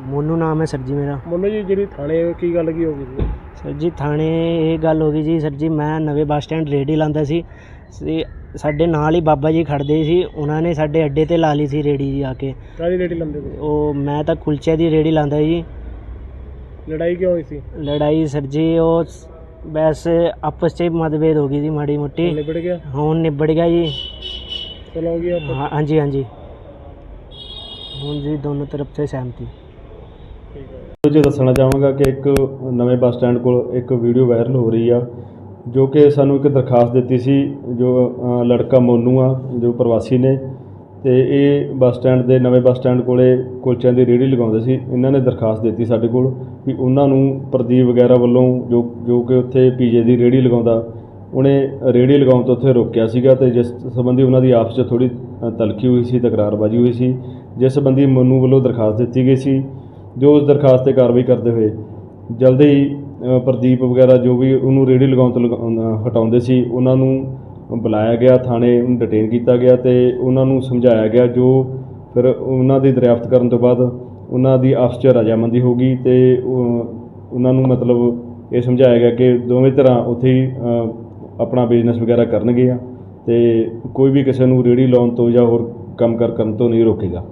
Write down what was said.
ਮੋਨੂ ਨਾਮ ਹੈ ਸਰ ਜੀ ਮੇਰਾ। ਮੰਨੋ ਜੀ ਜਿਹੜੀ ਥਾਣੇ ਕੀ ਗੱਲ ਕੀ ਹੋ ਗਈ ਸੀ ਸਰ ਜੀ ਥਾਣੇ ਇਹ ਗੱਲ ਹੋ ਗਈ ਜੀ ਸਰ ਜੀ ਮੈਂ ਨਵੇਂ ਬੱਸ ਸਟੈਂਡ ਰੇੜੀ ਲਾਉਂਦਾ ਸੀ ਸੀ- ਸਾਡੇ ਨਾਲ ਹੀ ਬਾਬਾ ਜੀ ਖੜਦੇ ਸੀ ਉਹਨਾਂ ਨੇ ਸਾਡੇ ਅੱਡੇ ਤੇ ਲਾ ਲਈ ਸੀ ਰੇੜੀ ਜੀ ਆ ਕੇ। ਕਾਹਦੀ ਰੇੜੀ ਲੰਦੇ ਸੀ ਉਹ ਮੈਂ ਤਾਂ ਕੁਲਚੇ ਦੀ ਰੇੜੀ ਲਾਉਂਦਾ ਜੀ। ਲੜਾਈ ਕਿਉਂ ਹੋਈ ਸੀ? ਲੜਾਈ ਸਰ ਜੀ ਉਹ ਸ- ਆਪਸ 'ਚ ਹੀ ਮਤਭੇਦ ਹੋ ਗਈ ਸੀ ਮਾੜੀ ਮੋਟੀ। ਨਿਬੜ ਗਿਆ? ਹੁਣ ਨਿਬੜ ਗਿਆ ਜੀ। ਚਲੋ ਹੋ ਹਾਂ- ਹਾਂਜੀ ਹਾਂਜੀ। ਹੁਣ ਜੀ ਦੋਨੋਂ ਤਰਫ ਸੇ ਸਹਿਮਤੀ। ਠੀਕ ਦੱਸਣਾ ਚਾਹਾਂਗਾ ਕਿ ਇੱਕ ਨਵੇਂ ਬੱਸ ਸਟੈਂਡ ਕੋਲ ਇੱਕ ਵੀਡੀਓ ਵਾਇਰਲ ਹੋ ਰਹੀ ਆ ਜੋ ਕਿ ਸਾਨੂੰ ਇੱਕ ਦਰਖਾਸਤ ਦਿੱਤੀ ਸੀ ਜੋ ਅ, ਲੜਕਾ ਮੋਨੂ ਆ ਜੋ ਪ੍ਰਵਾਸੀ ਨੇ ਤੇ ਇਹ ਬੱਸ ਸਟੈਂਡ ਦੇ ਨਵੇਂ ਬੱਸ ਸਟੈਂਡ ਕੋਲੇ ਕੁਲਚਿਆਂ ਦੀ ਰੇਹੜੀ ਲਗਾਉਂਦੇ ਸੀ। ਇਹਨਾਂ ਨੇ ਦਰਖਾਸਤ ਦਿੱਤੀ ਸਾਡੇ ਕੋਲ ਵੀ ਉਹਨਾਂ ਨੂੰ ਪ੍ਰਦੀਪ ਵਗੈਰਾ ਵੱਲੋਂ ਜੋ ਜੋ ਕਿ ਉੱਥੇ ਪੀਜੇ ਦੀ ਰੇਹੜੀ ਲਗਾਉਂਦਾ ਉਹਨੇ ਰੇਹੜੀ ਲਗਾਉਣ ਤੋਂ ਉੱਥੇ ਰੋਕਿਆ ਸੀਗਾ ਤੇ ਜਿਸ ਸੰਬੰਧੀ ਉਹਨਾਂ ਦੀ ਆਪਸ 'ਚ ਥੋੜੀ ਤਲਖੀ ਹੋਈ ਸੀ ਤਕਰਾਰਬਾਜ਼ੀ ਹੋਈ ਸੀ ਜਿਸ ਸੰਬੰਧੀ ਮਨੂ ਵੱਲੋਂ ਦਰਖਾਸਤ ਦਿੱਤੀ ਗਈ ਸੀ, ਜੋ ਉਸ ਦਰਖਾਸਤ ਤੇ ਕਾਰਵਾਈ ਕਰਦੇ ਹੋਏ ਜਲਦੀ ਹੀ ਪ੍ਰਦੀਪ ਵਗੈਰਾ ਜੋ ਵੀ ਉਹਨੂੰ ਰੇੜੀ ਲਗਾਉਣ ਤੋਂ ਲਗਾ- ਹਟਾਉਂਦੇ ਸੀ, ਉਹਨਾਂ ਨੂੰ ਬੁਲਾਇਆ ਗਿਆ, ਥਾਣੇ ਉਹਨੂੰ ਡਿਟੇਨ ਕੀਤਾ ਗਿਆ ਤੇ ਉਹਨਾਂ ਨੂੰ ਸਮਝਾਇਆ ਗਿਆ, ਜੋ ਫਿਰ ਉਹਨਾਂ ਦੀ ਦਰਿਆਫਤ ਕਰਨ ਤੋਂ ਬਾਅਦ ਉਹਨਾਂ ਦੀ ਆਪਸ 'ਚ ਰਜਾਮੰਦੀ ਹੋ ਗਈ ਤੇ ਉਹ- ਉਹਨਾਂ ਨੂੰ ਮਤਲਬ ਇਹ ਸਮਝਾਇਆ ਗਿਆ ਕਿ ਦੋਵੇਂ ਤਰ੍ਹਾਂ ਉੱਥੇ ਹੀ ਆਪਣਾ ਬਿਜ਼ਨਸ ਵਗੈਰਾ ਕਰਨਗੇ ਆ ਤੇ ਕੋਈ ਵੀ ਕਿਸੇ ਨੂੰ ਰੇੜੀ ਲਾਉਣ ਤੋਂ ਜਾਂ ਹੋਰ ਕੰਮ ਕਾਰ ਕਰਨ ਤੋਂ ਨਹੀਂ ਰੋਕੇਗਾ।